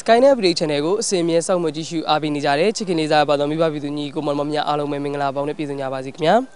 Skynet Update Channel ကိုအစီအမြဲစောင့်မျှော်ကြည့်ရှုအားပေးနေကြတဲ့ချစ်ခင်လေးစားပါတော်မိဘပြည်သူညီကိုမောင်မများအားလုံးပဲမင်္ဂလာပေါင်းနဲ့ပြည့်စုံကြပါစေခင်ဗျာ။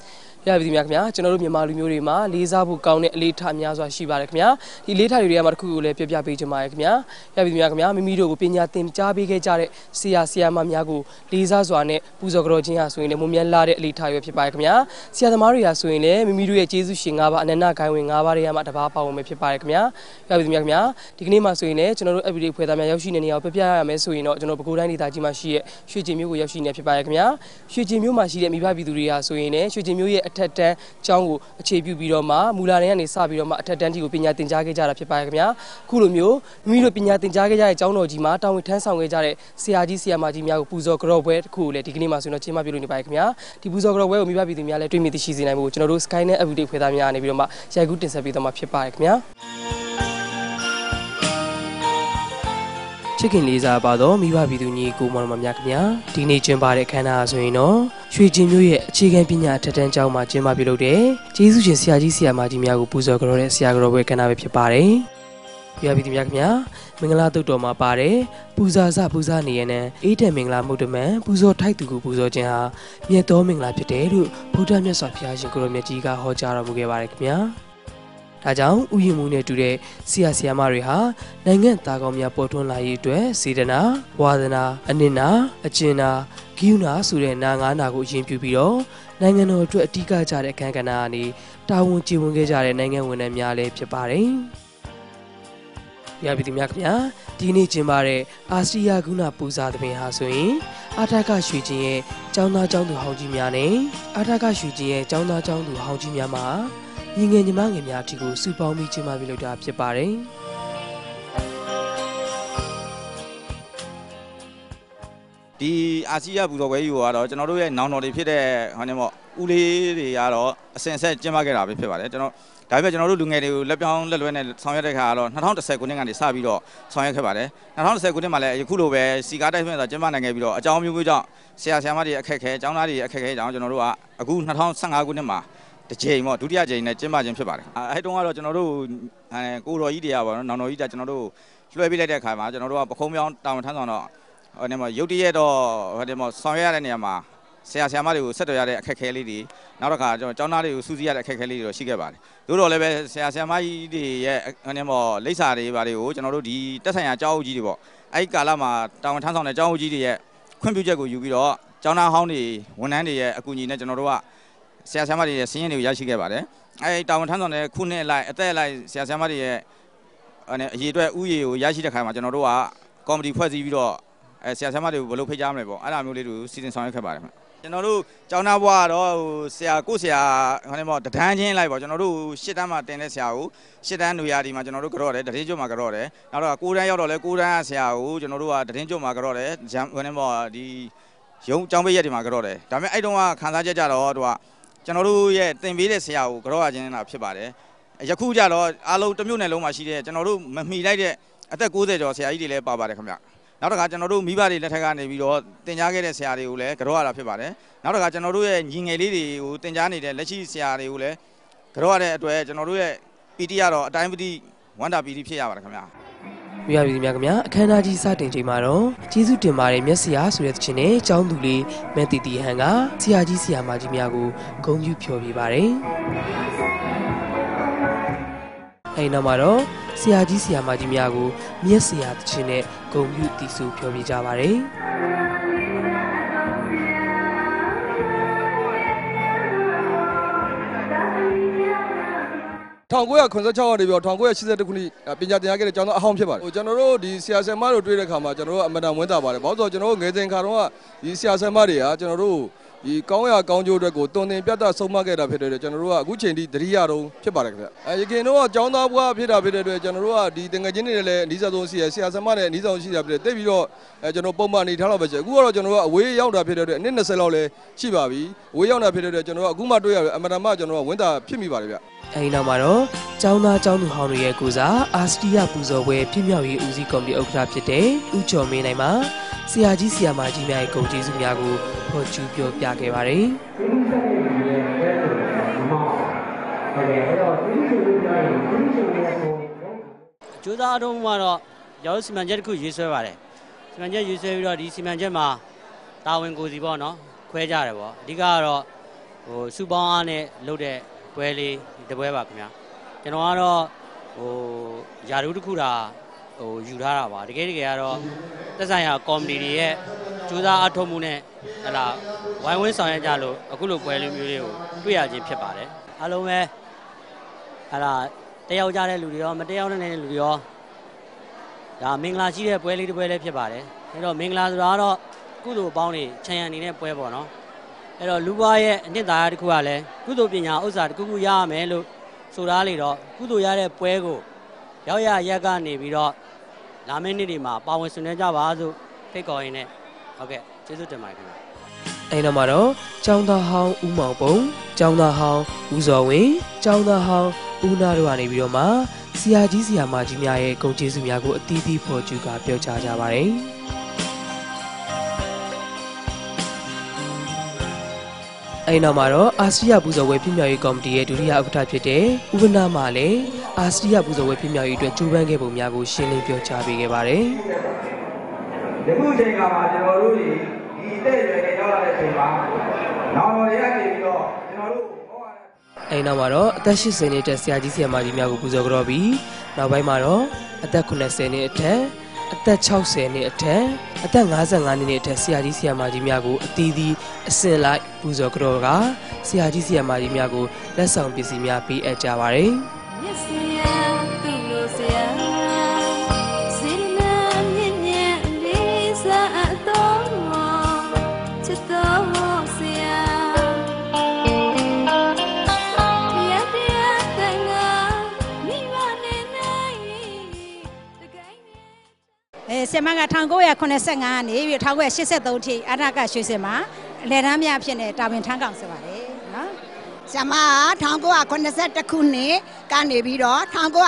ရပါပြီများခင်ဗျာကျွန်တော်တို့မြန်မာလူမျိုးတွေမှာလေးစားဖို့ကောင်းတဲ့အလေးထားများစွာရှိပါတယ်ခင်ဗျာဒီလေးထားတွေကမှတစ်ခုကိုလည်းပြပြပေးချင်ပါတယ်ခင်ဗျာရပါပြီများခင်ဗျာမိမိတို့ကိုပညာသင်ကြားပေးခဲ့ကြတဲ့ဆရာဆရာမများကိုလေးစားစွာနဲ့ပူဇော်ကြောခြင်းဟာဆိုရင်လည်းမွန်မြတ်လာတဲ့အလေးထားရွယ်ဖြစ်ပါတယ်ခင်ဗျာဆရာသမားတွေဟာဆိုရင်လည်းမိမိတို့ရဲ့ကျေးဇူးရှင်၅ပါးအနန္တဂိုင်းဝင်၅ပါးတွေကမှတပါးပါဝင်ပဲဖြစ်ပါတယ်ခင်ဗျာရပါပြီများခင်ဗျာဒီကနေ့မှဆိုရင်လည်းကျွန်တော်တို့ everyday ဖွဲ့သားများရောက်ရှိနေနေအောင်ပြပြရမယ်ဆိုရင်တော့ကျွန်တော်ပဲခူးတိုင်းဒေသကြီးမှာရှိတဲ့ရွှေကျင်မြို့ကိုရောက်ရှိနေဖြစ်ပါတယ်ခင်ဗျာရွှေကျင်မြို့မှာရှိတဲ့မိဘပြည်သူတွေဟာဆိုရင်လည်းရွှေကျင်မြို့ရဲ့အထက်တန်းကျောင်းကိုအခြေပြုပြီးတော့မှမူလာတန်းကနေစပြီးတော့မှအထက်တန်းကြီးကိုပညာသင်ကြားခဲ့ကြတာဖြစ်ပါတယ်ခင်ဗျာအခုလိုမျိုးမိမိတို့ပညာသင်ကြားခဲ့ကြတဲ့ကျောင်းတော်ကြီးမှာတာဝန်ထမ်းဆောင်ခဲ့ကြတဲ့ဆရာကြီးဆရာမကြီးများကိုပူဇော်ကြော့ပွဲတစ်ခုကိုလည်းဒီကနေ့မှဆိုရင်တော့ကျင်းပပြုလုပ်နေပါတယ်ခင်ဗျာဒီပူဇော်ကြော့ပွဲကိုမိဘပြည်သူများလည်းတွေ့မြင်သိရှိစေနိုင်ဖို့ကျွန်တော်တို့ Skynet Everyday ဖွဲ့သားများအနေပြီးတော့မှရိုက်ကူးတင်ဆက်ပေးတော့မှာဖြစ်ပါတယ်ခင်ဗျာ ချစ်ခင်လေးစားပါတော့မိဘပြည်သူညီကိုမောင်မများခင်ဗျာဒီနေ့ကျင်းပတဲ့ခမ်းနားဆိုရင်တော့ရွှေကျင်မျိုးရဲ့အခြေခံပညာထက်တန်းကျောင်းမှာကျင်းပပြုလုပ်တဲ့ကျေးဇူးရှင်ဆရာကြီးဆရာမကြီးများကိုပူဇော်ကြောတဲ့ဆရာကြောပွဲခမ်းနားပဲဖြစ်ပါတယ်ပြပြပြည်သူများခင်ဗျာမင်္ဂလာတုတ်တော်မှာပါတယ်ပူဇာစပူဇာနေရတဲ့အေးတဲ့မင်္ဂလာမုတ်တမန်ပူဇော်ထိုက်သူကိုပူဇော်ခြင်းဟာမြတ်သောမင်္ဂလာဖြစ်တယ်လို့ဗုဒ္ဓမြတ်စွာဘုရားရှင်ကိုရောမြတ်ကြီးကဟောကြားတော်မူခဲ့ပါတယ်ခင်ဗျာ ဒါကြောင့်ဥယျာဉ်မှုနဲ့တူတဲ့ဆရာဆရာမတွေဟာနိုင်ငံသားကောင်းများပေါ်ထွန်းလာရေးအတွက်စေတနာဝါဒနာအနစ်နာအကျဉ်းနာဂိယူနာဆိုတဲ့နာငါးနာကိုအရင်ပြုပြီးတော့နိုင်ငံတော်အတွက်အထူးကကြတဲ့အခမ်းကဏ္ဍကနေတာဝန်ကျေဝင်ခဲ့ကြတဲ့နိုင်ငံဝန်ထမ်းများလည်းဖြစ်ပါတယ်။ ရပြီဒီများခင်ဗျာဒီနေ့ကျင်းပတဲ့အာစီယာကုဏပူဇာသဘင်ဟာဆိုရင်အာထကရွှေချင်းရဲ့ကျောင်းသားကျောင်းသူဟောင်းကြီးများနဲ့အာထကရွှေချင်းရဲ့ကျောင်းသားကျောင်းသူဟောင်းကြီးများမှာညီငယ်ညီမငယ်များအထီကိုစုပေါင်းပြီးကျင်းပပြုလုပ်တာဖြစ်ပါတယ်။ဒီအာဆီယဘူတော်ပွဲကြီးကိုကတော့ကျွန်တော်တို့ရဲ့နောင်တော်တွေဖြစ်တဲ့ဟောနေမော့ ဦးလေးတွေကတော့အစင်ဆက်ကျင်းပခဲ့တာပဲဖြစ်ပါတယ်ကျွန်တော်ဒါပေမဲ့ကျွန်တော်တို့လူငယ်တွေကိုလက်ပြောင်းလက်လွဲနဲ့ဆောင်ရွက်တဲ့ခါကတော့2010ခုနှစ်ကနေစပြီးတော့ဆောင်ရွက်ခဲ့ပါတယ်2010ခုနှစ်မှာလည်းယခုလိုပဲစီကားတိုက်ဖွင့်ဆိုကျင်းပနိုင်ခဲ့ပြီးတော့အကြောင်းမျိုးမျိုးကြောင့်ဆရာဆရာမတွေအခက်ခဲအကြောင်းသားတွေအခက်ခဲကြောင့်ကျွန်တော်တို့ကအခု2015ခုနှစ်မှာတစ်ချိန်ပေါ့ဒုတိယချိန်နဲ့ကျင်းပခြင်းဖြစ်ပါတယ်အဲတုန်းကတော့ကျွန်တော်တို့အဲကိုတော်ကြီးတွေကပေါ့နော်နောင်တော်ကြီးကကျွန်တော်တို့လွှဲပေးလိုက်တဲ့အခါမှာကျွန်တော်တို့ကပခုံးပြောင်းတာဝန်ထမ်းဆောင်တော့ဟိုနေမှာရုတ်တရက်တော့ဟိုနေမှာဆောင်ရွက်ရတဲ့နေရာမှာ ဆရာဆရာမတွေကိုဆက်သွယ်ရတဲ့အခက်အခဲလေးတွေနောက်တစ်ခါကျွန်တော်ကျောင်းသားတွေကိုစူးစီးရတဲ့အခက်အခဲလေးတွေတော့ရှိခဲ့ပါတယ်။သို့တော်လည်းပဲဆရာဆရာမကြီးတွေရဲ့ဟိုနေမှာလိပ်စာတွေဘာတွေကိုကျွန်တော်တို့ဒီတက်ဆိုင်ရာကျောင်းအုပ်ကြီးတွေပေါ့အဲ့ဒီကာလမှာတာဝန်ထမ်းဆောင်တဲ့ကျောင်းအုပ်ကြီးတွေရဲ့ခွင့်ပြုချက်ကိုယူပြီးတော့ကျောင်းသားဟောင်းတွေဝန်ထမ်းတွေရဲ့အကူအညီနဲ့ကျွန်တော်တို့ကဆရာဆရာမတွေရဲ့စည်းရင်းတွေကိုရရှိခဲ့ပါတယ်။အဲဒီတာဝန်ထမ်းဆောင်တဲ့ခုနှစ်လိုက်အသက်လိုက်ဆရာဆရာမတွေရဲ့အရေးအတွက်ဥယေကိုရရှိတဲ့ခါမှာကျွန်တော်တို့ကကော်မတီဖွဲ့စည်းပြီးတော့အဲဆရာဆရာမတွေကိုဘယ်လိုဖိတ်ကြားမလဲပေါ့အဲ့ဒါမျိုးလေးတွေကိုစီစဉ်ဆောင်ရွက်ခဲ့ပါတယ် ကျွန်တော်တို့ကျောင်းသားဘွားကတော့ဟိုဆရာကိုဆရာဟိုနေမောတဒန်းချင်းလိုက်ပေါ့ကျွန်တော်တို့ရှစ်တန်းမှာတင်တဲ့ဆရာကိုရှစ်တန်းနွေရာဒီမှာကျွန်တော်တို့ကြော့တယ်တရင်ကျွတ်မှာကြော့တယ်နောက်တော့ကိုတန်းရောက်တော့လဲကိုတန်းကဆရာကိုကျွန်တော်တို့ကတရင်ကျွတ်မှာကြော့တယ်ဟိုနေမောဒီရုံကျောင်းပေးရက်ဒီမှာကြော့တယ်ဒါပေမဲ့အဲ့တုန်းကခန်းစားချက်ကြတော့သူကကျွန်တော်တို့ရဲ့တင်ပေးတဲ့ဆရာကိုကြော့ရခြင်းတာဖြစ်ပါတယ်ယခုကြတော့အားလုံးတစ်မျိုးနယ်လုံးမှာရှိတဲ့ကျွန်တော်တို့မမှီလိုက်တဲ့အသက်60ကျော်ဆရာကြီးတွေလည်းပါပါတယ်ခင်ဗျ နောက်တစ်ခါကျွန်တော်တို့မိဘတွေလက်ထက်ကနေပြီးတော့တင် जा ခဲ့တဲ့ဆရာတွေကိုလည်းကြောရတာဖြစ်ပါတယ်နောက်တစ်ခါကျွန်တော်တို့ရဲ့ညီငယ်လေးတွေကိုတင် जा နေတဲ့လက်ရှိဆရာတွေကိုလည်းကြောရတဲ့အတွက်ကျွန်တော်တို့ရဲ့ PT ကတော့အတိုင်းပတိဝန္တာ PT ဖြစ်ရပါတယ်ခင်ဗျာမြာပြည်များခင်ဗျာအခမ်းအနားကြီးစတင်ချိန်မှာတော့ကျေးဇူးတင်ပါတယ်မျက်စရာဆိုတဲ့သချင်းနဲ့ចောင်းသူလေးမန်တီတီဟန်ကဆရာကြီးဆရာမကြီးများကိုဂုဏ်ပြုဖျော်ပြပါတယ်အဲဒီနောက်မှာတော့ ဆရာကြီးဆရာမကြီးများကိုမျက်စရာသချင်းနဲ့ဂုဏ်ပြုတည်ဆူဖျော်ပြကြပါတယ်1996ကနေပြီးတော့1982ခုနှစ်ပညာသင်ကြားခဲ့တဲ့ကျောင်းသားအဟောင်းဖြစ်ပါတယ်။ဟိုကျွန်တော်တို့ဒီဆရာဆရာမတို့တွေ့တဲ့ခါမှာကျွန်တော်တို့အမတန်ဝမ်းသာပါတယ်။ဘာလို့ဆိုတော့ကျွန်တော်တို့ငယ်စဉ်ခါတုန်းကဒီဆရာဆရာမတွေကကျွန်တော်တို့ ဒီကောင်းရကောင်းကျိုးအတွက်ကိုတွင်တင်ပြတ်ဆုံးမခဲ့တာဖြစ်တဲ့အတွက်ကျွန်တော်တို့ကအခုချိန်ထိတတိယတုံးဖြစ်ပါတယ်ခင်ဗျ။အဲရခင်တော့ကျောင်းသားဘွားဖြစ်တာဖြစ်တဲ့အတွက်ကျွန်တော်တို့ကဒီတငယ်ချင်းတွေလည်းအနည်းဆုံးရှိရဆရာဆရာမနဲ့အနည်းဆုံးရှိတာဖြစ်တဲ့တိတ်ပြီးတော့အဲကျွန်တော်ပုံမှန်နေထားတော့ပဲအခုကတော့ကျွန်တော်တို့ကအဝေးရောက်တာဖြစ်တဲ့အတွက်အနည်း20လောက်လည်းရှိပါပြီ။အဝေးရောက်တာဖြစ်တဲ့အတွက်ကျွန်တော်တို့အခုမှတွေ့ရအမတန်မှကျွန်တော်တို့ကဝင်းတာဖြစ်မိပါတယ်ဗျ။အဲဒီနောက်မှာတော့ကျောင်းသားကျောင်းသူဟောင်းတွေရဲ့ကိုစားအာစတီယာပူဇော်ပွဲဖြစ်မြောက်ရေးဦးစီးကော်မတီဥက္ကဋ္ဌဖြစ်တဲ့ဦးကျော်မင်းနိုင်မှာဆရာကြီးဆရာမကြီးများရဲ့ဂုဏ်ကျေးဇူးများကိုဟောကျူးပြောပြခဲ့ပါတယ်။ကျိုးသားတော့မှာတော့ရောစီမံချက်တစ်ခုရေးဆွဲပါတယ်စီမံချက်ရေးဆွဲပြီးတော့ဒီစီမံချက်မှာတာဝန်ကိုယ်စီပေါ့နော်ခွဲကြတယ်ပေါ့အဓိကကတော့ဟိုစူပေါင်းအားနဲ့လုပ်တဲ့ပွဲလေးဒီတစ်ပွဲပါခင်ဗျာကျွန်တော်ကတော့ဟိုယာရုတစ်ခုတာ ဟိုယူထားတာပါတကယ်တကယ်ကတော့သက်ဆိုင်ရာကော်မတီတွေရဲ့ကြိုးစားအထောက်မှုနဲ့ဟလာဝိုင်းဝန်းဆောင်ရွက်ကြလို့အခုလိုပွဲလေးမျိုးလေးကိုတွေ့ရခြင်းဖြစ်ပါတယ်အားလုံးပဲဟလာတယောက်ကြတဲ့လူတွေရောမတယောက်တဲ့လူတွေရောဒါမင်္ဂလာရှိတဲ့ပွဲလေးတစ်ပွဲလေးဖြစ်ပါတယ်အဲ့တော့မင်္ဂလာဆိုတာကတော့ကုသိုလ်အပေါင်းတွေခြံရံနေတဲ့ပွဲပေါ့နော်အဲ့တော့လူဘွားရဲ့အနှစ်သာရတစ်ခုကလည်းကုသိုလ်ပညာဥစ္စာတစ်ခုခုရရမယ်လို့ဆိုတာလေတော့ကုသိုလ်ရတဲ့ပွဲကိုရောက်ရရက်ကနေပြီးတော့ လာမယ့်နေ့တွေမှာပါဝင်ဆင်နွှဲကြပါစို့ဖိတ်ခေါ်ရင်းနဲ့ဟုတ်ကဲ့ကျေးဇူးတင်ပါတယ်ခင်ဗျာအဲ့နောက်မှာတော့ကျောင်းသားဟောင်းဦးမောင်ပုံကျောင်းသားဟောင်းဦးစောဝင်းကျောင်းသားဟောင်းဦးနာတို့ကနေပြီးတော့မှဆရာကြီးဆရာမကြီးများရဲ့ဂုဏ်ကျေးဇူးများကိုအသီးသီးဖော်ကျူကပြောကြားကြပါတယ် အဲ့နောက်မှာတော့အာစီယာပူဇော်ဝဲပြမြောက်ရေးကော်မတီရဲ့ဒုတိယဥက္ကဋ္ဌဖြစ်တဲ့ဥပနာမှလည်းအာစီယာပူဇော်ဝဲပြမြောက်ရေးအတွက်ကြိုးပမ်းခဲ့ပုံများကိုရှင်းလင်းပြောကြားပေးခဲ့ပါတယ်ယခုချိန်ကမှကျွန်တော်တို့ဒီဒီအသက်အရွယ်တွေရောက်လာတဲ့အချိန်မှာနောင်တော်တွေကနေပြီးတော့ကျွန်တော်တို့ဟောရတဲ့။အဲ့နောက်မှာတော့အသက်80နှစ်တက်ဆရာကြီးဆရာမကြီးများကိုပူဇော်ကြတော့ပြီးနောက်ပိုင်းမှာတော့အသက်80နှစ်အထက် အသက်60နှစ်အထက်အသက်55နှစ်အထက်ဆရာကြီးဆရာမကြီးများကိုအသီးသီးအစဉ်လိုက်ပူဇော်ကြတော့ကဆရာကြီးဆရာမကြီးများကိုလက်ဆောင်ပစ္စည်းများပေးအပ်ကြပါတယ် ဆင်မက1985ကနေပြီး1983ထိအထက်ကရွှေစင်မှာအလယ်တန်းများဖြစ်နေတာဝန်ထမ်းကောင်ဆိုပါတယ်နော်ဆရာမ1982ခုနှစ်ကနေပြီးတော့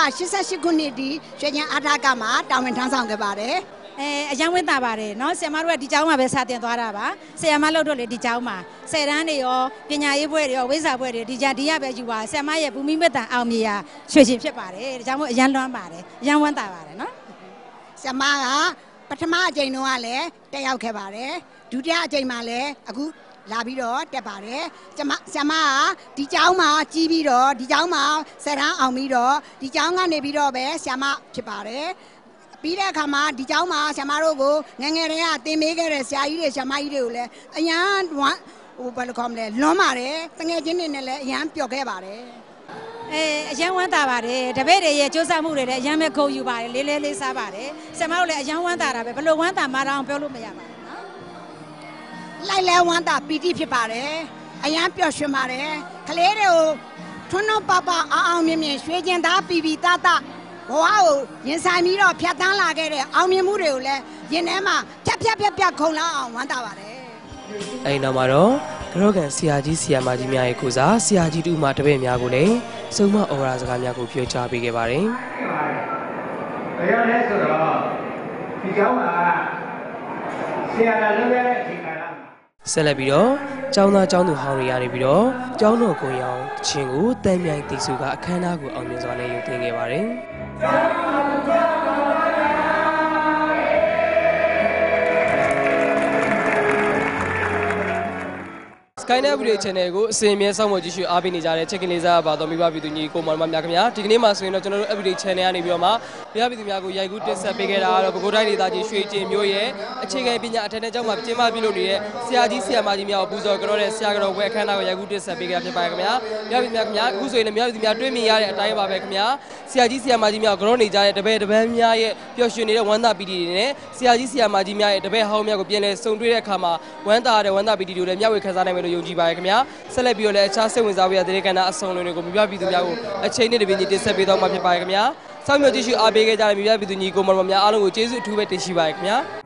1988ခုနှစ်ဒီရွှေကျန်းအားထားကမှာတာဝန်ထမ်းဆောင်ခဲ့ပါတယ်အဲအရင်ဝင်တာပါတယ်နော်ဆင်မတို့ကဒီကျောင်းမှာပဲစတင်သွားတာပါဆရာမလို့တို့လေဒီကျောင်းမှာဆယ်တန်းတွေရောပညာရေးဘွဲတွေရောဝိဇ္ဇာဘွဲတွေဒီကြဒီရပဲယူပါဆရာမရဲ့ဘူမိမတန်အောင်မြေယာရွှေရှင်ဖြစ်ပါတယ်ဒါကြောင့်မို့အရင်လွမ်းပါတယ်အရင်ဝမ်းတာပါတယ်နော် ဆရာမကပထမအကြိမ်တုန်းကလည်းတက်ရောက်ခဲ့ပါတယ်ဒုတိယအကြိမ်မှာလည်းအခုလာပြီးတော့တက်ပါတယ်ကျမဆရာမကဒီကျောင်းမှာကြီးပြီးတော့ဒီကျောင်းမှာဆယ်တန်းအောင်ပြီးတော့ဒီကျောင်းကနေပြီးတော့ပဲဆရာမဖြစ်ပါတယ်ပြီးတဲ့အခါမှာဒီကျောင်းမှာဆရာမတို့ကိုငယ်ငယ်တည်းကသင်ပေးခဲ့တဲ့ဆရာကြီးတွေဆရာမကြီးတွေကိုလည်းအရန်ဝမ်းဟိုဘယ်လိုခေါ်မလဲလွန်ပါတယ်တငယ်ချင်းတွေနဲ့လည်းအရန်ပျော်ခဲ့ပါတယ် အဲအရင်ဝမ်းတာပါတယ်တပည့်တွေရဲ့စူးစမ်းမှုတွေလည်းအရင်ပဲခုံယူပါတယ်လေးလေးလေးစားပါတယ်ဆရာမတို့လည်းအရင်ဝမ်းတာတာပဲဘယ်လိုဝမ်းတာမှတော့ပြောလို့မရပါဘူးနော်လိုက်လဲဝမ်းတာပီတိဖြစ်ပါတယ်အရန်ပျော်ရွှင်ပါတယ်ကလေးတွေကိုထွန်းထွန်းပပအောင်အောင်မြင်မြင်ရွှေကျင်သားပီပီတတဘဝကိုရင်ဆိုင်ပြီးတော့ဖြတ်တန်းလာခဲ့တဲ့အောင်မြင်မှုတွေကိုလည်းရင်ထဲမှာဖြတ်ဖြတ်ဖြတ်ဖြတ်ခုံလာအောင်ဝမ်းတာပါတယ်။အဲ့နောက်မှာတော့ ကြောကန်ဆရာကြီးဆရာမကြီးများရဲ့ကိုစားဆရာကြီးတူမှတပည့်များကိုလည်းစုံမဩဝါဒစကားများကိုပြောကြားပေးခဲ့ပါတယ်။ဘယ်ရောက်လဲဆိုတော့ဒီကျောင်းမှာဆရာတော်လုပ်တဲ့အချိန်ကာလမှာဆက်လက်ပြီးတော့ကျောင်းသားကျောင်းသူဟောင်းတွေကနေပြီးတော့ကျောင်းတော်ကိုရောင်တခြင်းကိုတန်မြိုင်တီစုကအခမ်းအနားကိုအောင်မြင်စွာနဲ့ရုပ်သိမ်းခဲ့ပါတယ်။ Skynet Video Channel ကိုအစဉ်အမြဲစောင့်မျှော်ကြည့်ရှုအားပေးနေကြတဲ့ check in လေးစားပါတော်မိဘပြည်သူညီကိုမောင်မများခင်ဗျာဒီကနေ့မှာဆိုရင်တော့ကျွန်တော်တို့ Everyday Channel ကနေပြီးတော့မှမိဘပြည်သူများကိုရိုက်ကူးတင်ဆက်ပေးခဲ့တာကတော့ပဲခူးတိုင်းဒေသကြီးရွှေကျင်မြို့ရဲ့အခြေခံပညာအထက်တန်းကျောင်းမှာကျင်းပပြုလုပ်နေတဲ့ဆရာကြီးဆရာမကြီးများကိုပူဇော်ကြတော့တဲ့ဆရာတော်ဝဲအခမ်းအနားကိုရိုက်ကူးတင်ဆက်ပေးခဲ့တာဖြစ်ပါတယ်ခင်ဗျာမိဘပြည်သူများခင်ဗျာအခုဆိုရင်လည်းမိဘပြည်သူများတွေ့မြင်ရတဲ့အတိုင်းပါပဲခင်ဗျာဆရာကြီးဆရာမကြီးများကိုကြောနေကြတဲ့တပည့်တပန်းများရဲ့ပျော်ရွှင်နေတဲ့ဝမ်းသာပီတီတွေနဲ့ဆရာကြီးဆရာမကြီးများရဲ့တပည့်ဟောင်းများကိုပြန်လည်ဆုံတွေ့တဲ့အခါမှာဝမ်းသာတဲ့ဝမ်းသာပီတီတွေကိုလည်းမျှဝေခန်းစားနိုင်မယ်လို့ယုံကြည်ပါတယ်ခင်ဗျာဆက်လက်ပြီးတော့လည်းအခြားစိတ်ဝင်စားဖို့ရတဲ့ကဏ္ဍအစုံလုံးတွေကိုမိဘပြည်သူများကိုအချိန်နဲ့တပြေးညီတင်ဆက်ပေးသွားမှာဖြစ်ပါတယ်ခင်ဗျာစောင့်မျှော်ကြည့်ရှုအားပေးခဲ့ကြတဲ့မိဘပြည်သူညီကိုမောင်မများအားလုံးကိုကျေးဇူးအထူးပဲတင်ရှိပါတယ်ခင်ဗျာ